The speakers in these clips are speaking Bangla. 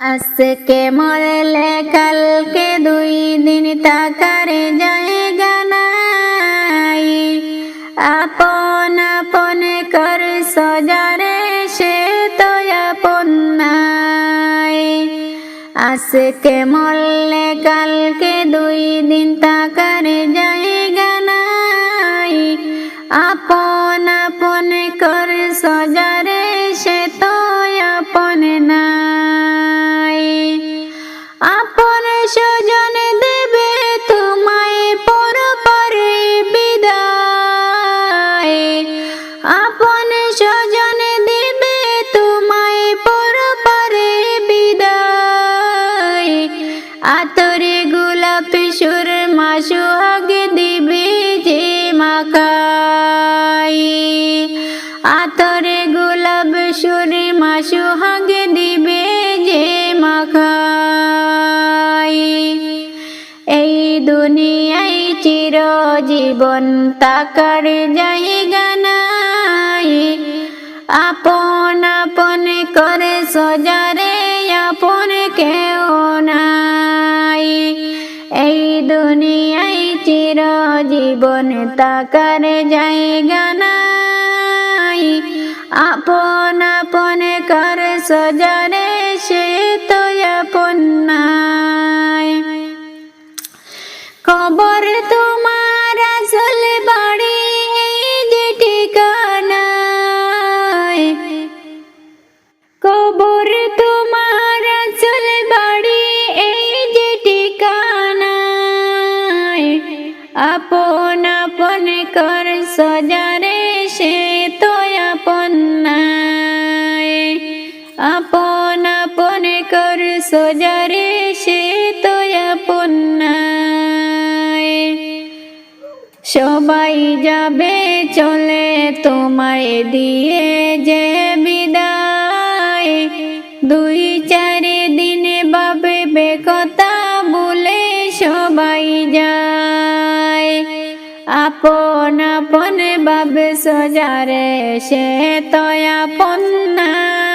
আজকে মরলে কালকে দুই দিন টাকার জায়গা নাই। আপন আপন কর সজারে সে তো আপন নাই। আজকে মরলে কালকে দুই দিন টাকার জায়গা নাই। আপন আপন কর সজারে আতরে গোলাপ সুর মাসু আগে দিবে যে মাকাই। আতরে গোলাপ সুর মাসু হাগে দিবে যে মাখাই এই দুনিয়ায় চির জীবন তাকার জায়গা নাই। আপন চির জীবন তাকার জায়গা নাই। আপন আপন কর সজারে সে তো আপন নাই। কবর তোমার কর সজারে সে তো আপন আপন কর সজারে সে তো সবাই যাবে চলে তোমায় দিয়ে যে বিদায়। দুই চারি দিনে বাবে বেকতা আপন আপন বাবে সজারে সে তয়া আপন নাই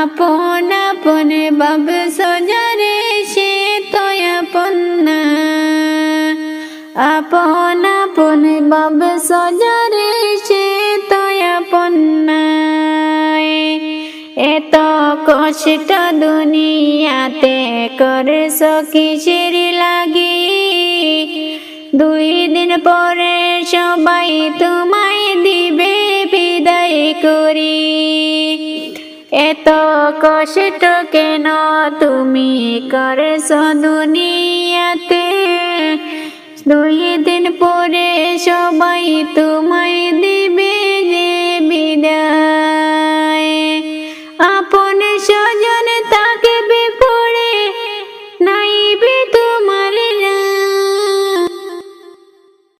আপন আপন বাব সজারে সে তো আপন না। আপন আপন বাব সজারে সে তো আপন এত কষ্ট দুনিয়াতে করে কিসের লাগি? দুই দিন পরে সবাই তোমায় দিবে বিদায় করি। এত কষ্ট কেন তুমি করেছ দুনিয়াতে? দুই দিন পরে সবাই তোমায়